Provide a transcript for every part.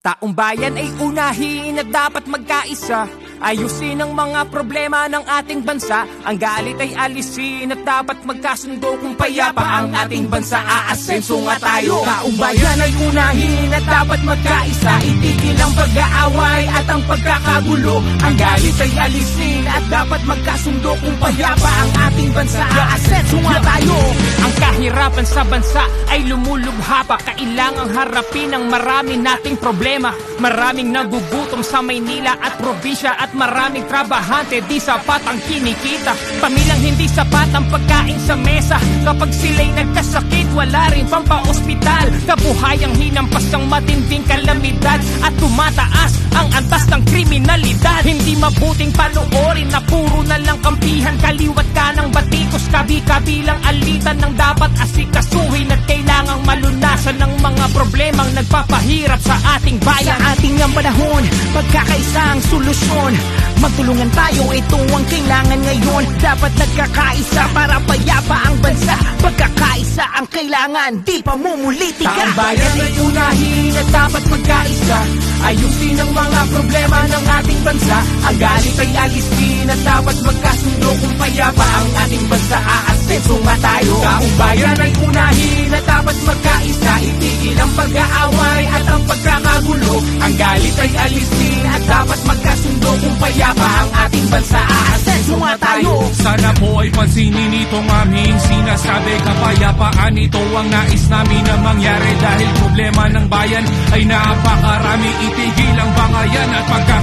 Taong bayan ay unahin at dapat magkaisa Ayusin ang mga problema ng ating bansa. Ang galit ay alisin at dapat magkasundo Kung payapa ang ating bansa. Aasenso nga tayo Taong bayan ay unahin at dapat magkaisa. Itigil ang pag-aaway at ang pagkakagulo. Ang galit ay alisin at dapat magkasundo Kung payapa ang ating bansa. Aasenso nga tayo. Ang kahirapan sa bansa ay lumulubha pa. Kailangang harapin ang marami nating problema. Maraming nagugutom sa Maynila at probinsya At maraming trabahante di sapat ang kinikita. Pamilyang hindi sapat ang pagkain sa mesa. Kapag sila'y nagkasakit wala rin pampaospital Kabuhayang hinampas ang matinding kalamidad. At tumataas ang antas ng kriminalidad. Hindi mabuting panoorin na puro na lang kampihan. Kaliwat ka ng batikos kabi-kabilang alitan ng dapat asikasuhin. At malunasan ng mga problemang nagpapahirap sa ating bayan. Sa ating ang panahon, pagkakaisa ang solusyon. Magtulungan tayo, ito ang kailangan ngayon. Dapat nagkakaisa para payapa ang bansa. Pagkakaisa ang kailangan, di pa mumuliti ka. Taong bayan ay unahin at dapat magkaisa. Ayusin ang mga problema ng ating bansa. Ang galit ay alisin at dapat magkasundo Kung payapa ang ating bansa Aasenso nga tayo Taong bayan ay unahin at dapat magkaisa Itigil ang pag-aaway at ang pagkakagulo. Ang galit ay alisin at dapat magkasundo Kung payapa ang ating bansa. Aasenso nga Sana po ay pansinin itong aming sinasabi. Kapayapaan ito ang nais namin na mangyari Dahil problema ng bayan ay napakarami. Itigil ang bangayan at pagkakabahagi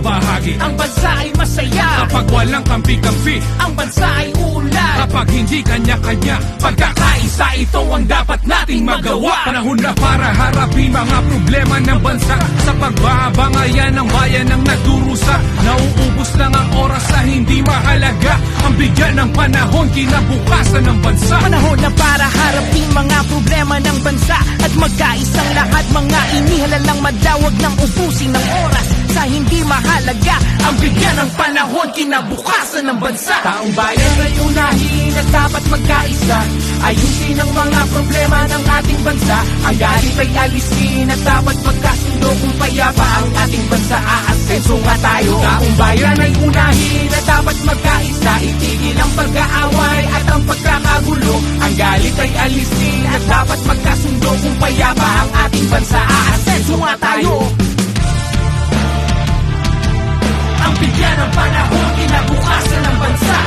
hindi bahabahagi Ang bansa ay masaya. Kapag walang kampi-kampi. Ang bansa ay uunlad Kapag hindi kanya-kanya. Pagkakaisa ito ang dapat nating magawa. Panahon na para harapin mga problema ng bansa. Sa pagbabangayan ng bayan ng nagdurusa. Nauubos lang ang oras na hindi mahalaga. Ang bigyan ng panahon kinabukasan ng bansa. Panahon na para harapin mga problema ng bansa At magkaisang lahat mga inihalang madawag ng ubusin ng oras. Sa hindi mahalaga ang bigyan ng panahon kinabukasan ng bansa. Taong bayan ay unahin at dapat magkaisa. Ayusin ang mga problema ng ating bansa. Ang galit ay alisin at dapat magkasundo Kung payapa ang ating bansa. Aasenso nga tayo. Taong bayan ay unahin at dapat magkaisa. Itigil ang pag-aaway at ang pagkakagulo. Ang galit ay alisin at dapat magkasundo Kung payapa bigyan ng panahon kinabukasan ng bansa